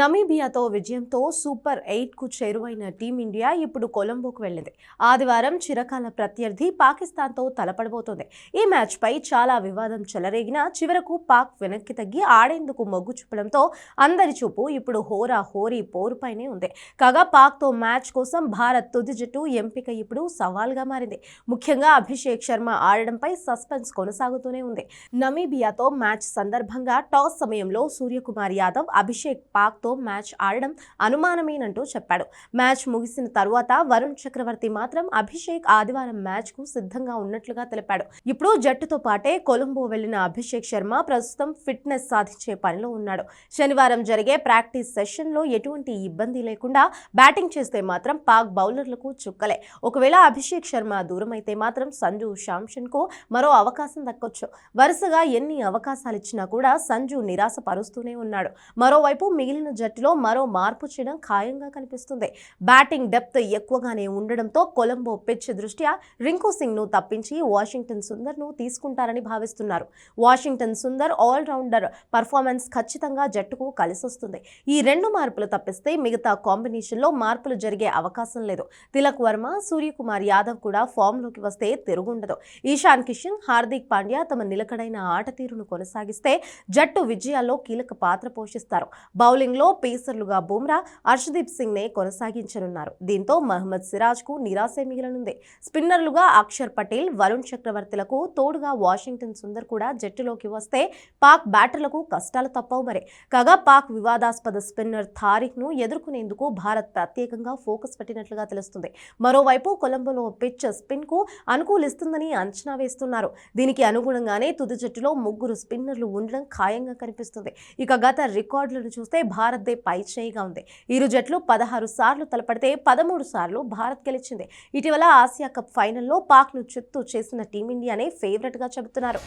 నమీబియాతో విజయంతో super ఎయిట్కు చేరువైన team India ఇప్పుడు కొలంబోకు వెళ్ళింది. ఆదివారం చిరకాల ప్రత్యర్థి పాకిస్తాన్తో తలపడబోతోంది. ఈ మ్యాచ్పై చాలా వివాదం చెలరేగినా చివరకు పాక్ వెనక్కి తగ్గి ఆడేందుకు మొగ్గు చూపడంతో అందరి చూపు ఇప్పుడు హోరా హోరీ పోరుపైనే ఉంది. కాగా పాక్తో మ్యాచ్ కోసం భారత్ తుది జట్టు ఎంపిక ఇప్పుడు సవాల్గా మారింది. ముఖ్యంగా అభిషేక్ శర్మ ఆడడంపై సస్పెన్స్ కొనసాగుతూనే ఉంది. నమీబియాతో మ్యాచ్ సందర్భంగా టాస్ సమయంలో సూర్యకుమార్ యాదవ్ అభిషేక్ పాక్ పాక్తో మ్యాచ్ ఆడడం అనుమానమేనంటూ చెప్పాడు. మ్యాచ్ ముగిసిన తరువాత వరుణ్ చక్రవర్తి మాత్రం అభిషేక్ ఆదివారం మ్యాచ్కు సిద్ధంగా ఉన్నట్లుగా తెలిపాడు. ఇప్పుడు జట్టుతో పాటే కొలంబో వెళ్ళిన అభిషేక్ శర్మ ప్రస్తుతం ఫిట్నెస్ సాధించే పనిలో ఉన్నాడు. శనివారం జరిగే ప్రాక్టీస్ సెషన్లో ఎటువంటి ఇబ్బంది లేకుండా బ్యాటింగ్ చేస్తే మాత్రం పాక్ బౌలర్లకు చుక్కలే. ఒకవేళ అభిషేక్ శర్మ దూరమైతే మాత్రం సంజు శాంసన్కు మరో అవకాశం దక్కొచ్చు. వరుసగా ఎన్ని అవకాశాలు ఇచ్చినా కూడా సంజు నిరాశ పరుస్తూనే ఉన్నాడు. మరోవైపు మిగిలిన జట్టులో మరో మార్పు చేయడం ఖాయంగా కనిపిస్తుంది. బ్యాటింగ్ డెప్త్ ఎక్కువగానే ఉండడంతో కొలంబో పిచ్ దృష్ట్యా రింకు సింగ్ను తప్పించి వాషింగ్టన్ సుందర్ను తీసుకుంటారని భావిస్తున్నారు. వాషింగ్టన్ సుందర్ ఆల్రౌండర్ పర్ఫార్మెన్స్ ఖచ్చితంగా జట్టుకు కలిసొస్తుంది. ఈ రెండు మార్పులు తప్పిస్తే మిగతా కాంబినేషన్లో మార్పులు జరిగే అవకాశం లేదు. తిలక్ వర్మ సూర్యకుమార్ యాదవ్ కూడా ఫామ్లోకి వస్తే తిరుగుండదు. ఈశాన్ కిషన్ హార్దిక్ పాండ్యా తమ నిలకడైన ఆట తీరును కొనసాగిస్తే జట్టు విజయాల్లో కీలక పాత్ర పోషిస్తారు. బౌలింగ్ బౌలింగ్లో పేసర్లుగా బుమ్రా హర్షదీప్ సింగ్ నే కొనసాగించనున్నారు. దీంతో మహమ్మద్ సిరాజ్కు నిరాశే మిగిలనుంది. స్పిన్నర్లుగా అక్షర్ పటేల్ వరుణ్ చక్రవర్తులకు తోడుగా వాషింగ్టన్ సుందర్ కూడా జట్టులోకి వస్తే పాక్ బ్యాటర్లకు కష్టాలు తప్పవు మరి. కాగా పాక్ వివాదాస్పద స్పిన్నర్ థారిక్ను ఎదుర్కొనేందుకు భారత్ ప్రత్యేకంగా ఫోకస్ పెట్టినట్లుగా తెలుస్తుంది. మరోవైపు కొలంబోలో పిచ్ స్పిన్కు అనుకూలిస్తుందని అంచనా వేస్తున్నారు. దీనికి అనుగుణంగానే తుది జట్టులో ముగ్గురు స్పిన్నర్లు ఉండడం ఖాయంగా కనిపిస్తుంది. ఇక గత రికార్డులను చూస్తే భారత్దే పై చేయిగా ఉంది. ఇరు జట్లు పదహారు సార్లు తలపడితే పదమూడు సార్లు భారత్ గెలిచింది. ఇటీవల ఆసియా కప్ ఫైనల్లో పాక్ను చిత్తు చేసిన టీమిండియానే ఫేవరెట్గా చెబుతున్నారు.